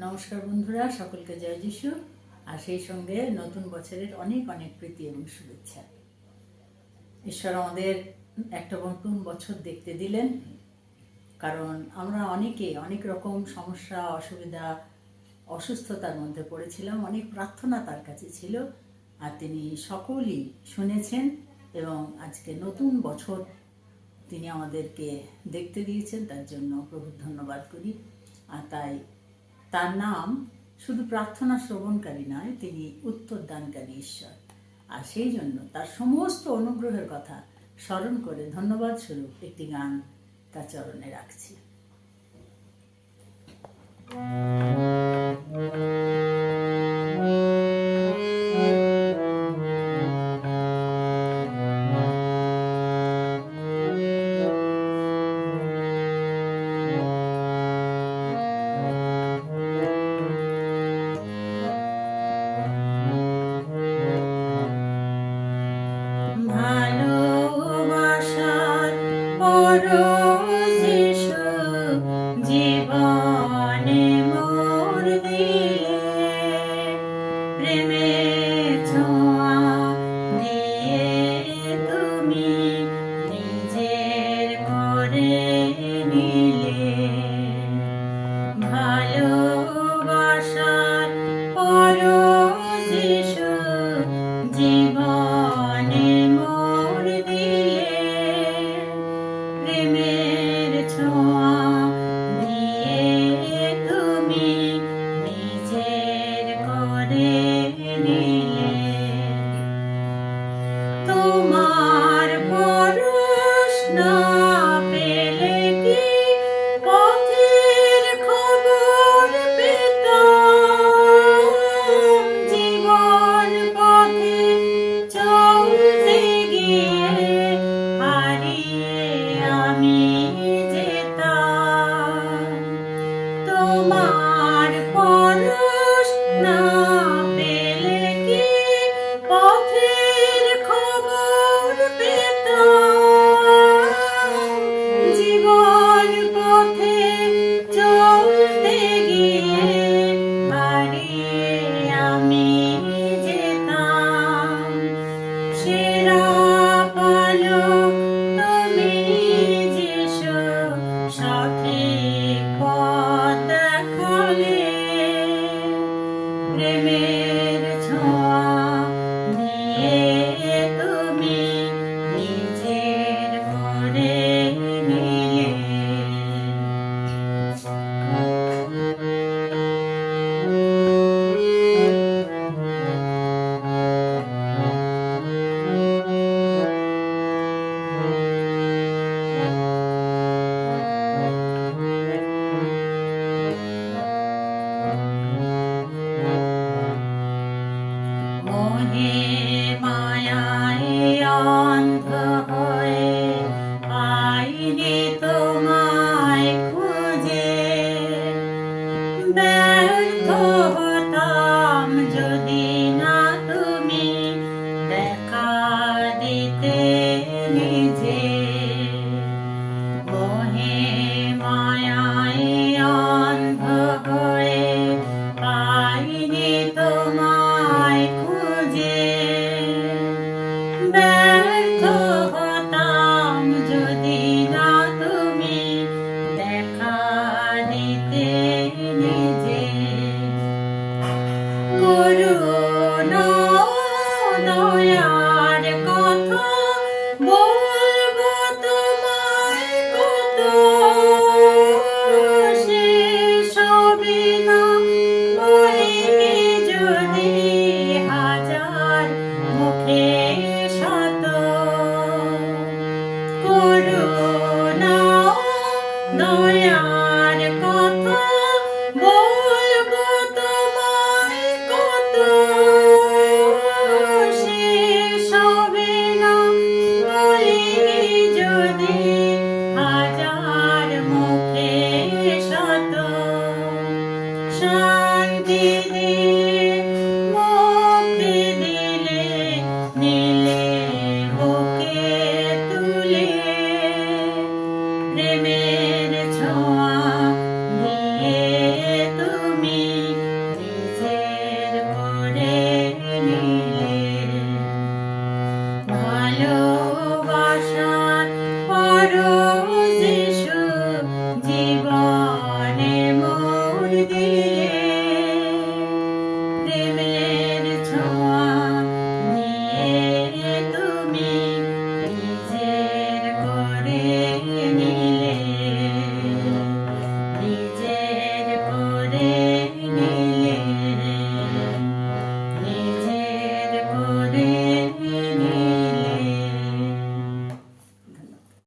নমস্কার বন্ধুরা, সকলকে জয় যিশু। আর সেই সঙ্গে নতুন বছরের অনেক অনেক প্রীতি এবং শুভেচ্ছা। ঈশ্বর আমাদের একটা নতুন বছর দেখতে দিলেন। কারণ আমরা অনেকে অনেক রকম সমস্যা, অসুবিধা, অসুস্থতার মধ্যে পড়েছিলাম, অনেক প্রার্থনা তার কাছে ছিল। আর তিনি সকলই শুনেছেন এবং আজকে নতুন বছর তিনি আমাদেরকে দেখতে দিয়েছেন, তার জন্য প্রভুর ধন্যবাদ করি। আর তাই তার নাম শুধু প্রার্থনা শ্রবণকারী নয়, তিনি উত্তরদানকারী ঈশ্বর। আর সেই জন্য তার সমস্ত অনুগ্রহের কথা স্মরণ করে ধন্যবাদ স্বরূপ একটি গান তার চরণে রাখছি। Amen. No.